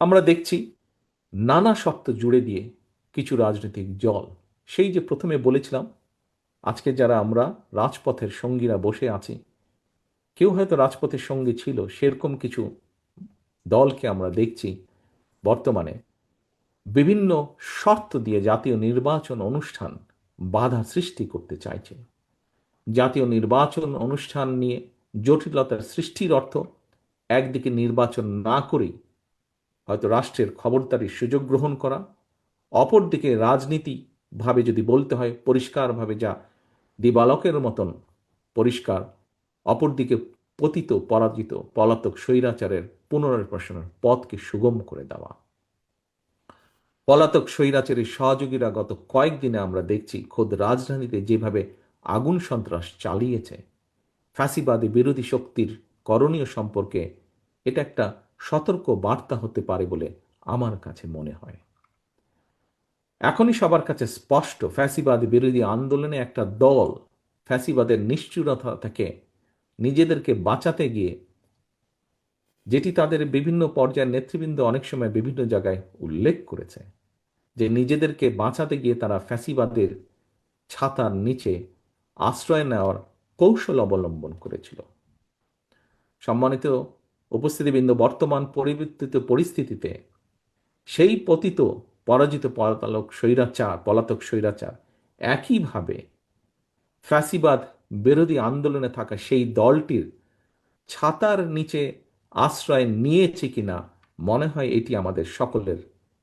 আমরা দেখছি নানা শর্ত জুড়ে দিয়ে কিছু রাজনৈতিক জল সেই যে প্রথমে বলেছিলাম, আজকে যারা আমরা রাজপথের সঙ্গীরা বসে আছি, কেউ হয়তো রাজপথের সঙ্গী ছিল, সেরকম কিছু দলকে আমরা দেখছি বর্তমানে। বিভিন্ন শর্ত দিয়ে জাতীয় নির্বাচন অনুষ্ঠান বাধা সৃষ্টি করতে চাইছে। জাতীয় নির্বাচন অনুষ্ঠান নিয়ে জটিলতার সৃষ্টির অর্থ একদিকে নির্বাচন না করেই হয়তো রাষ্ট্রের খবরদারির সুযোগ গ্রহণ করা। অপরদিকে রাজনীতিভাবে যদি বলতে হয় পরিষ্কারভাবে যা দিবালকের মতন পরিষ্কার, অপরদিকে পতিত, পরাজিত, পলাতক স্বৈরাচারের পুনর্বাসনের পথকে সুগম করে দেওয়া। পলাতক স্বৈরাচারের সহযোগীরা গত কয়েকদিনে আমরা দেখছি, খোদ রাজধানীতে যেভাবে আগুন সন্ত্রাস চালিয়েছে, ফ্যাসিবাদী বিরোধী শক্তির করণীয় সম্পর্কে এটা একটা সতর্ক বার্তা হতে পারে বলে আমার কাছে মনে হয়। এখনই সবার কাছে স্পষ্ট, ফ্যাসিবাদ বিরোধী আন্দোলনে একটা দল ফ্যাসিবাদের নিশ্চুরতা থেকে নিজেদেরকে বাঁচাতে গিয়ে, যেটি তাদের বিভিন্ন পর্যায়ের নেতৃবৃন্দ অনেক সময় বিভিন্ন জায়গায় উল্লেখ করেছে, যে নিজেদেরকে বাঁচাতে গিয়ে তারা ফ্যাসিবাদের ছাতার নিচে আশ্রয় নেওয়ার কৌশল অবলম্বন করেছিল। সম্মানিত উপস্থিতিবৃন্দ বর্তমান পরিবর্তিত পরিস্থিতিতে সেই পতিত পরাজিত পলাতক স্বৈরাচার পলাতক স্বৈরাচার একইভাবে ফ্যাসিবাদ বিরোধী আন্দোলনে থাকা সেই দলটির ছাতার নিচে আশ্রয় নিয়েছে কিনা মনে হয় এটি আমাদের সকলের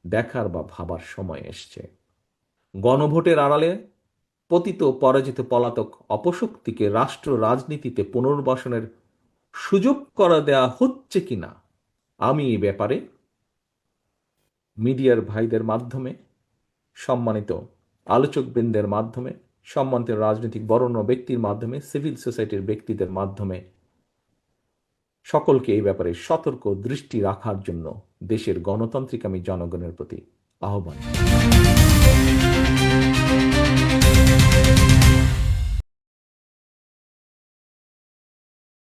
দেখার বা ভাবার সময় এসছে। গণভোটের আড়ালে পতিত পরাজিত পলাতক অপশক্তিকে রাষ্ট্র রাজনীতিতে পুনর্বাসনের সুযোগ করা দেয়া হচ্ছে কিনা? আমি এই ব্যাপারে মিডিয়ার ভাইদের মাধ্যমে, সম্মানিত আলোচকবৃন্দের মাধ্যমে, সম্মানিত রাজনৈতিক বরণ্য ব্যক্তির মাধ্যমে, সিভিল সোসাইটির ব্যক্তিদের মাধ্যমে সকলকে এই ব্যাপারে সতর্ক দৃষ্টি রাখার জন্য দেশের গণতান্ত্রিক আমি জনগণের প্রতি আহ্বান।